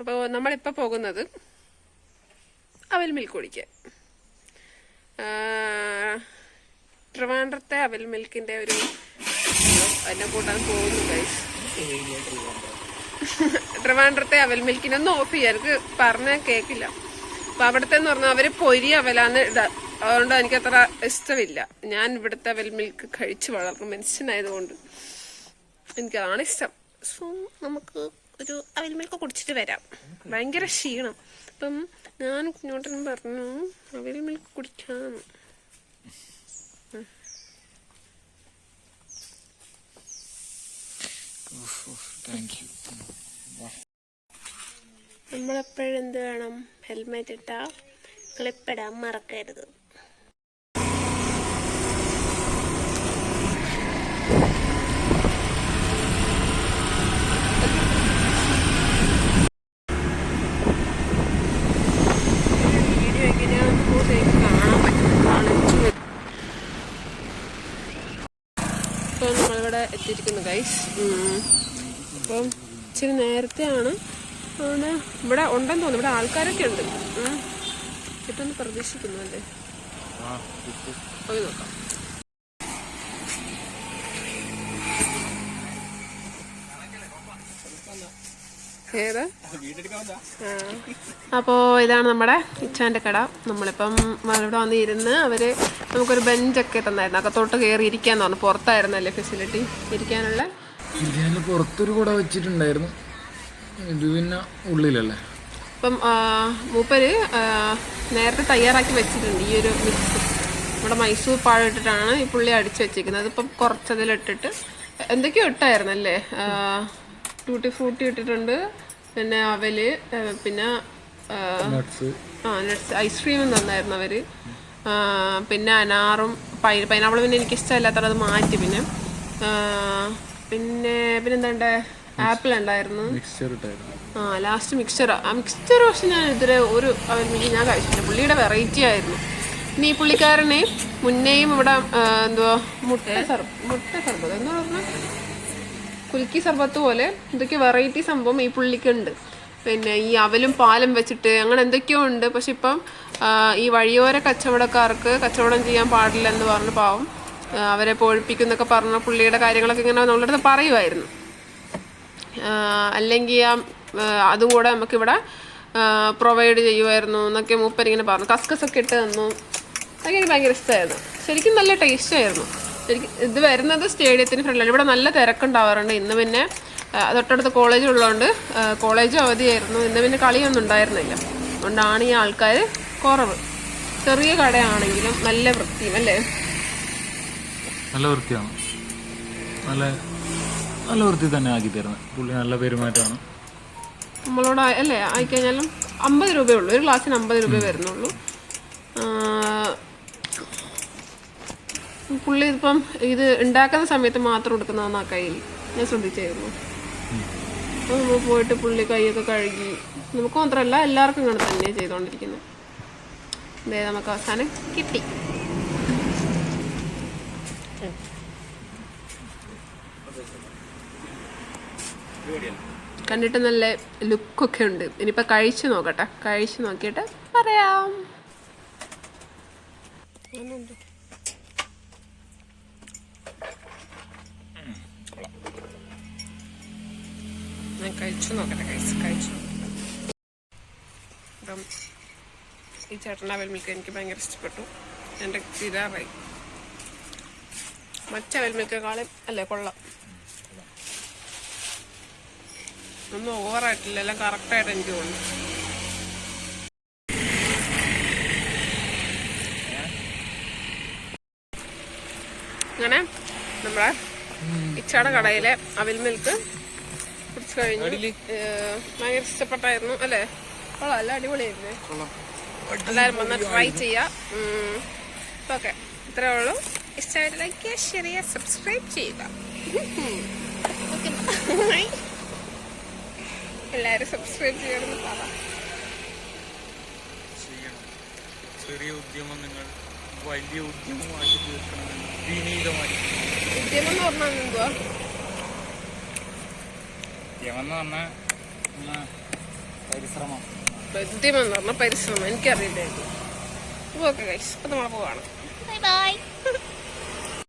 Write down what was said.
അപ്പോൾ നമ്മളിപ്പോൾ പോകുന്നത് അവൽ മിൽക്ക് ട്രിവാൻഡ്രത്തെ അവൽ മിൽക്കിന്റെ ഒരു എന്നെ കൂട്ടാൻ പോകുന്നു ഗൈസ് ട്രിവാൻഡ്രത്തെ അവൽ മിൽക്കിനൊന്നും ഓഫ് ചെയ്യാം എനിക്ക് പറഞ്ഞാൽ കേൾക്കില്ല അപ്പൊ അവിടുത്തെ എന്ന് പറഞ്ഞാൽ അവർ പൊരി അവലാന്ന് അതുകൊണ്ട് എനിക്ക് അത്ര ഇഷ്ടമില്ല. ഞാൻ ഇവിടുത്തെ അവൽ മിൽക്ക് കഴിച്ചു വളർന്നു. മനുഷ്യനായതുകൊണ്ട് എനിക്കതാണ് ഇഷ്ടം. സോ നമുക്ക് ഒരു അവൽ മിൽക്ക് കുടിച്ചിട്ട് വരാം. ഭയങ്കര ക്ഷീണം. അപ്പം ഞാൻ കുഞ്ഞോട്ടൻ പറഞ്ഞു അവൽ മിൽക്ക് കുടിക്കാം നമ്മളെപ്പോഴും എന്ത് വേണം? ഹെൽമെറ്റ് ഇട്ടാ ക്ലിപ്പിടാൻ മറക്കരുത്. നമ്മളിവിടെ എത്തിയിരിക്കുന്നു ഗൈസ് അപ്പം ഇച്ചിരി നേരത്തെയാണ് അതുകൊണ്ട് ഇവിടെ ഉണ്ടെന്ന് തോന്നുന്നു. ഇവിടെ ആൾക്കാരൊക്കെ ഉണ്ട്. ഇപ്പം കിട്ടുമെന്ന് പ്രതീക്ഷിക്കുന്നു അല്ലേ? പോയി നോക്കാം. ഏതാ? അപ്പോ ഇതാണ് നമ്മുടെ ഇച്ചാന്റെ കട. നമ്മളിപ്പം ഇവിടെ വന്നിരുന്ന് അവർ നമുക്കൊരു ബെഞ്ചൊക്കെ തന്നായിരുന്നു. അകത്തോട്ട് കയറി ഇരിക്കാന്ന് പറഞ്ഞു. പുറത്തായിരുന്നല്ലേ ഫെസിലിറ്റി ഇരിക്കാനുള്ള? ഇതിന് പുറത്തൊരു കൂടെ വെച്ചിട്ടുണ്ടായിരുന്നു. ഇത് പിന്നെ ഉള്ളിലല്ലേ? അപ്പം മൂപ്പര് നേരത്തെ തയ്യാറാക്കി വെച്ചിട്ടുണ്ട് ഈ ഒരു മിക്സ് നമ്മുടെ മൈസൂർ പാഴം ഇട്ടിട്ടാണ് ഈ പുള്ളി അടിച്ചു വെച്ചിരിക്കുന്നത്. ഇപ്പം കുറച്ചതിലിട്ടിട്ട് എന്തൊക്കെയോ ഇട്ടായിരുന്നല്ലേ? ടൂട്ടി ഫ്രൂട്ടി ഇട്ടിട്ടുണ്ട്. പിന്നെ അവൽ പിന്നെ ആ, നട്ട്സ്. ഐസ്ക്രീമും തന്നായിരുന്നു അവർ. പിന്നെ അനാറും പൈ പൈനാപ്പിൾ പിന്നെ എനിക്ക് ഇഷ്ടമല്ലാത്തത് അത് മാറ്റി പിന്നെ. പിന്നെ പിന്നെന്താണ്ട്? ആപ്പിൾ ഉണ്ടായിരുന്നു. ആ ലാസ്റ്റ് മിക്സ്ചർ ആ മിക്സ്ചർ പക്ഷെ ഞാൻ ഇതുവരെ ഒരു അവൻ ഞാൻ കഴിച്ചിട്ടില്ല. പുള്ളിയുടെ വെറൈറ്റി ആയിരുന്നു. ഇനി ഈ പുള്ളിക്കാരനെ മുന്നേയും ഇവിടെ എന്തുവാ മുട്ട സർബ് മുട്ട സർബത്ത് എന്താ പറഞ്ഞാൽ കുലുക്കി സർബത്ത് പോലെ ഇതൊക്കെ വെറൈറ്റി സംഭവം ഈ പുള്ളിക്കുണ്ട്. പിന്നെ ഈ അവലും പാലും വെച്ചിട്ട് അങ്ങനെ എന്തൊക്കെയോ ഉണ്ട്. പക്ഷെ ഇപ്പം ഈ വഴിയോര കച്ചവടക്കാർക്ക് കച്ചവടം ചെയ്യാൻ പാടില്ല എന്ന് പറഞ്ഞ് പാവം അവരെ പൊഴിപ്പിക്കുന്നൊക്കെ പറഞ്ഞ പുള്ളിയുടെ കാര്യങ്ങളൊക്കെ ഇങ്ങനെ നമ്മളുടെ അടുത്ത് പറയുമായിരുന്നു അല്ലെങ്കിൽ ആ അതും കൂടെ നമുക്കിവിടെ പ്രൊവൈഡ് ചെയ്യുമായിരുന്നു എന്നൊക്കെ മൂപ്പരിങ്ങനെ പറഞ്ഞു. കസ്കസൊക്കെ ഇട്ട് തന്നു. അതൊക്കെ എനിക്ക് ഭയങ്കര ഇഷ്ടമായിരുന്നു. ശരിക്കും നല്ല ടേസ്റ്റ് ആയിരുന്നു. ശരിക്കും ഇത് വരുന്നത് സ്റ്റേഡിയത്തിന് ഫ്രണ്ടിലാണ് ഇവിടെ നല്ല തിരക്കുണ്ടാവാറുണ്ട്. ഇന്ന് പിന്നെ തൊട്ടടുത്ത് കോളേജ് ഉള്ളതുകൊണ്ട് കോളേജും അവധിയായിരുന്നു. ഇന്ന് പിന്നെ കളിയൊന്നും ഉണ്ടായിരുന്നില്ല. അതുകൊണ്ടാണ് ഈ ആൾക്കാർ കുറവ്. ചെറിയ കടയാണെങ്കിലും നല്ല വൃത്തിയും അല്ലേ? നല്ല വൃത്തിയാണ്. നല്ല നല്ല വൃത്തി തന്നെ ആക്കി തരുന്നത്. പുള്ളി നല്ല പെരുമാറ്റമാണ്. നമ്മളോട് അല്ലേ ആയിക്കഴിഞ്ഞാലും അമ്പത് രൂപയേ ഉള്ളൂ. ഒരു ഗ്ലാസ്സിന് അമ്പത് രൂപയേ വരുന്നുള്ളൂ. പുള്ളി ഇപ്പം ഇത് ഉണ്ടാക്കുന്ന സമയത്ത് മാത്രം എടുക്കുന്നതാണ് ആ കയ്യിൽ. ഞാൻ ശ്രദ്ധിച്ചായിരുന്നു? അപ്പോൾ പോയിട്ട് പുള്ളി കൈയൊക്കെ കഴുകി. നമുക്ക് മാത്രമല്ല എല്ലാവർക്കും ഇങ്ങനെ തന്നെ ചെയ്തുകൊണ്ടിരിക്കുന്നത് ഇതേ നമുക്ക് അവസാനം കിട്ടി. കണ്ടിട്ട് നല്ല ലുക്കൊക്കെ ഉണ്ട്. ഇനിയിപ്പോൾ കഴിച്ചു നോക്കട്ടെ. കഴിച്ചു നോക്കിയിട്ട് പറയാം ഞാൻ കഴിച്ചു നോക്കട്ടെ കഴിച്ചു കഴിച്ചു. അപ്പം ഈ ചേട്ടന്റെ അവൽ മിൽക്ക് എനിക്ക് ഭയങ്കര ഇഷ്ടപ്പെട്ടു. എന്റെ തീരാറായി മറ്റ അവൽ മിൽക്കേക്കാളും അല്ലേ കൊള്ളാം. ഒന്നും ഓവറായിട്ടില്ല എല്ലാം കറക്റ്റായിട്ട് എനിക്ക് തോന്നുന്നു. അങ്ങനെ നമ്മുടെ ഇച്ചാട കടയിലെ അവിൽ മിൽക്ക് കുടിച്ചു കഴിഞ്ഞു ഭയങ്കര ഇഷ്ടപ്പെട്ടായിരുന്നു അല്ലേ? കൊള്ളാം അല്ല അടിപൊളിയായിരുന്നേ. എല്ലാവരും വന്ന് ട്രൈ ചെയ്യാം. ഓക്കെ ഇത്രേ ഉള്ളൂ. ഇഷ്ടമായിട്ട് ലൈക്ക് ചെയ്യുക ഷെയർ ചെയ്യുക സബ്സ്ക്രൈബ് ചെയ്യുക. എല്ലാരും സബ്സ്ക്രൈബ് ചെയ്യണമെന്ന് പറ. ചെയ്യണം. ചെറിയ ഉദ്യമം നിങ്ങൾ വലിയ ഉദ്യമമാക്കി തീർക്കണമെന്ന് വിനീതമായി. ഉദ്യമം എന്ന് പറഞ്ഞാൽ എന്തുവാ? എന്ന് പറഞ്ഞാൽ പരിശ്രമം. ബുദ്ധിമെന്ന് പറഞ്ഞാൽ പരിശ്രമം. എനിക്കറിയില്ലായിരുന്നു. ഓക്കെ ഗൈസ് അപ്പം നമ്മൾ പോവാണ്. Bye bye